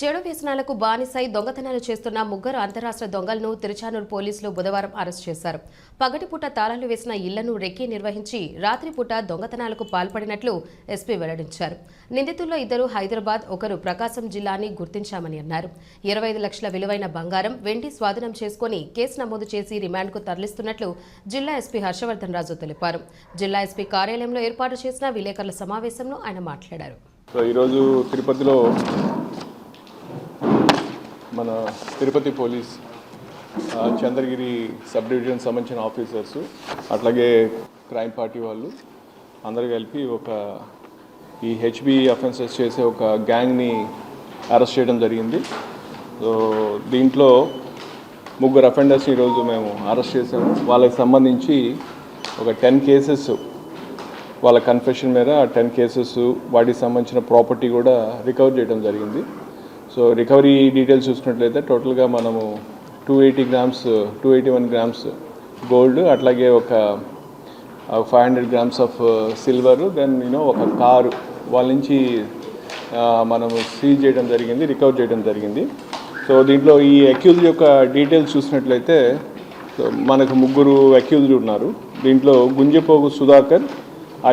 చెడు వ్యసనాలకు బానిసై దొంగతనాలు చేస్తున్న ముగ్గురు అంతరాష్ట్ర దొంగలను తిరుచానూరు పోలీసులు బుధవారం అరెస్ట్ చేశారు. పగటిపూట తాళాలు వేసిన ఇళ్ళను రెక్కి నిర్వహించి రాత్రిపూట దొంగతనాలకు పాల్పడినట్లు ఎస్పీ వెల్లడించారు. నిందితుల్లో ఇద్దరు హైదరాబాద్ ఒకరు ప్రకాశం జిల్లాని గుర్తించామని అన్నారు. ఇరవై ఐదు లక్షల విలువైన బంగారం వెండి స్వాధీనం చేసుకుని కేసు నమోదు చేసి రిమాండ్కు తరలిస్తున్నట్లు జిల్లా ఎస్పీ హర్షవర్ధన్ రాజు తెలిపారు. జిల్లా ఎస్పీ కార్యాలయంలో ఏర్పాటు చేసిన విలేకరుల సమావేశంలో ఆయన మాట్లాడారు. సో ఈరోజు తిరుపతిలో మన Tirupati police Chandragiri sub division సంబంధించిన ఆఫీసర్స్ అట్లాగే క్రైమ్ పార్టీ వాళ్ళు అందరు కలిపి ఒక ఈ హెచ్బి అఫెన్సెస్ చేసే ఒక గ్యాంగ్ని అరెస్ట్ చేయడం జరిగింది. సో దీంట్లో ముగ్గురు అఫెండర్స్ ఈరోజు మేము అరెస్ట్ చేసాము వాళ్ళకి సంబంధించి ఒక టెన్ కేసెస్ వాళ్ళ కన్ఫెషన్ మీద టెన్ కేసెస్ వాటికి సంబంధించిన ప్రాపర్టీ కూడా రికవర్ చేయడం జరిగింది. సో రికవరీ డీటెయిల్స్ చూసినట్లయితే టోటల్గా మనము two eighty grams two eighty one grams gold అట్లాగే ఒక five hundred grams of silver then you know ఒక కారు వాళ్ళ నుంచి మనము సీజ్ చేయడం జరిగింది రికవర్ చేయడం జరిగింది. సో దీంట్లో ఈ అక్యూజ్ యొక్క డీటెయిల్స్ చూసినట్లయితే మనకు ముగ్గురు అక్యూజ్డ్ ఉన్నారు. దీంట్లో Gunjapogu Sudhakar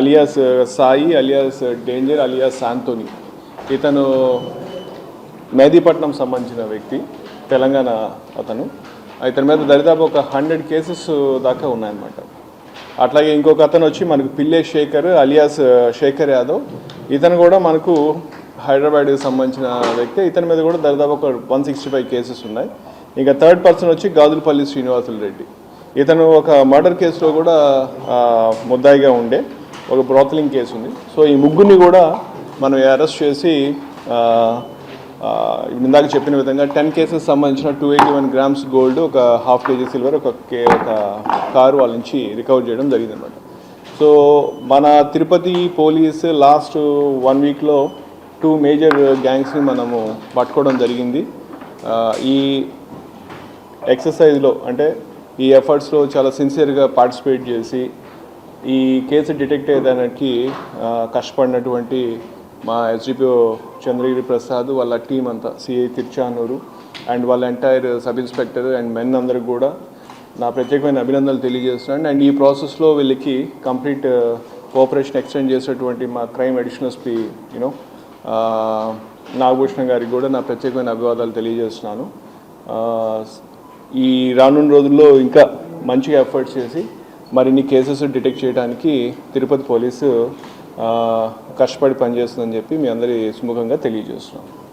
alias Sai alias danger alias Shantoni. ఇతను మేదీపట్నం సంబంధించిన వ్యక్తి తెలంగాణ అతను. ఇతని మీద దరిదాపు ఒక హండ్రెడ్ కేసెస్ దాకా ఉన్నాయన్నమాట. అట్లాగే ఇంకొక అతను వచ్చి మనకు పిల్లే శేఖర్ అలియాస్ శేఖర్ యాదవ్. ఇతను కూడా మనకు హైదరాబాద్కి సంబంధించిన వ్యక్తి. ఇతని మీద కూడా దరిదాపు ఒక వన్ సిక్స్టీ ఫైవ్ కేసెస్ ఉన్నాయి. ఇంకా థర్డ్ పర్సన్ వచ్చి గాజులపల్లి శ్రీనివాసులు రెడ్డి. ఇతను ఒక మర్డర్ కేసులో కూడా ముద్దాయిగా ఉండే ఒక బ్రోతలింగ్ కేసు ఉంది. సో ఈ ముగ్గురిని కూడా మనం అరెస్ట్ చేసి ఇందాక చెప్పిన విధంగా టెన్ కేసెస్ సంబంధించిన two eighty one grams gold ఒక హాఫ్ కేజీ సిల్వర్ ఒక కే ఒక కారు వాళ్ళ నుంచి రికవర్ చేయడం జరిగిందనమాట సో మన తిరుపతి పోలీస్ లాస్ట్ వన్ వీక్లో టూ మేజర్ గ్యాంగ్స్ని మనము పట్టుకోవడం జరిగింది. ఈ ఎక్సర్సైజ్లో అంటే ఈ ఎఫర్ట్స్లో చాలా సిన్సియర్గా పార్టిసిపేట్ చేసి ఈ కేసు డిటెక్ట్ అయ్యేదానికి కష్టపడినటువంటి మా ఎస్డిపిఓ చంద్రగిరి ప్రసాద్ వాళ్ళ టీం అంతా సిఐ తిరుచానూరు అండ్ వాళ్ళ entire sub inspector and men అందరికి కూడా నా ప్రత్యేకమైన అభినందనలు తెలియజేస్తున్నాను. అండ్ ఈ ప్రాసెస్లో వీళ్ళకి కంప్లీట్ కోఆపరేషన్ ఎక్స్టెండ్ చేసేటువంటి మా crime additional SP you know Nagabhushanam గారికి కూడా నా ప్రత్యేకమైన అభివాదాలు తెలియజేస్తున్నాను. Uh, ఈ రానున్న రోజుల్లో ఇంకా మంచిగా ఎఫర్ట్స్ చేసి మరిన్ని కేసెస్ డిటెక్ట్ చేయడానికి తిరుపతి పోలీసు కష్టపడి పనిచేస్తుందని చెప్పి మీ అందరి సుముఖంగా తెలియజేస్తున్నాం.